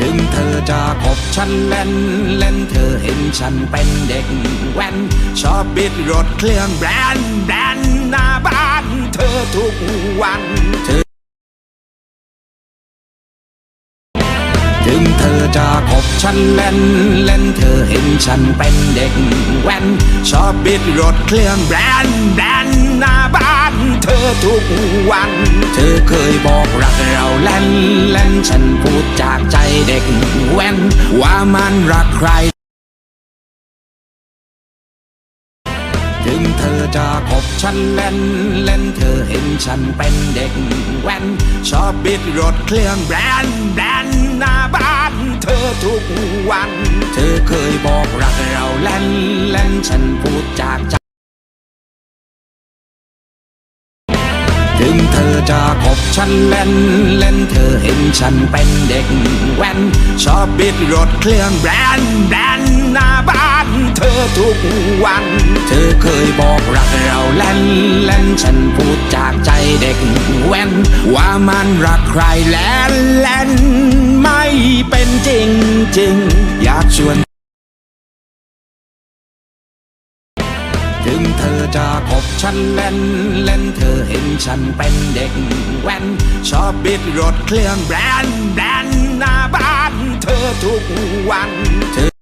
ถึงเธอจะคบฉันเล่น เล่นเธอเห็นฉันเป็นเด็กแว้น ชอบบิดรถเครื่องแบรนด์แบรนด์หน้าบ้านเธอทุกวันเธอถึงเธอจะคบฉันเล่น เล่นเธอเห็นฉันเป็นเด็กแว้น ชอบบิดรถเครื่องแบรนด์แบรนด์หน้าบ้านเธอทุกวัน เธอเคยบอกรักเราเล่น เล่นฉันพูด เด็กแว้นว่ามันรักใคร ถึงเธอจะคบฉันเล่น เล่นเธอเห็นฉันเป็นเด็กแว้น ชอบบิดรถเครื่องแบรนด์แบรนด์หน้าบ้านเธอทุกวัน เธอเคยบอกรักเราเล่น เล่นฉันพูดจากใจ ถึงเธอจะคบฉันเล่น เล่นเธอเห็นฉันเป็นเด็กแว้น ชอบบิดรถเครื่องแบรนด์แบรนด์หน้าบ้านเธอทุกวัน เธอเคยบอกรักเราเล่น เล่นฉันพูดจากใจเด็กแว้น ว่ามันรักใครแล่นเล่นไม่เป็นจริงจริงอยากชวน จะคบฉันเล่น เล่นเธอเห็นฉันเป็นเด็กแว้น ชอบบิดรถเครื่องแบรนด์แบรนด์หน้าบ้านเธอทุกวันเธอ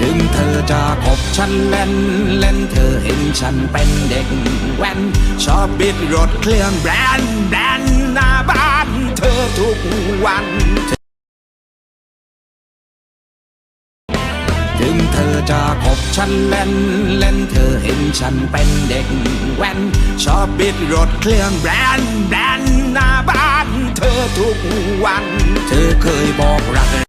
ถึงเธอจะคบฉันเล่น เล่นเธอเห็นฉันเป็นเด็กแว้น ชอบบิดรถเครื่องแบรนด์แบรนด์หน้าบ้านเธอทุกวัน ถึงเธอจะคบฉันเล่น เล่นเธอเห็นฉันเป็นเด็กแว้น ชอบบิดรถเครื่องแบรนด์แบรนด์หน้าบ้านเธอทุกวัน เธอเคยบอกรัก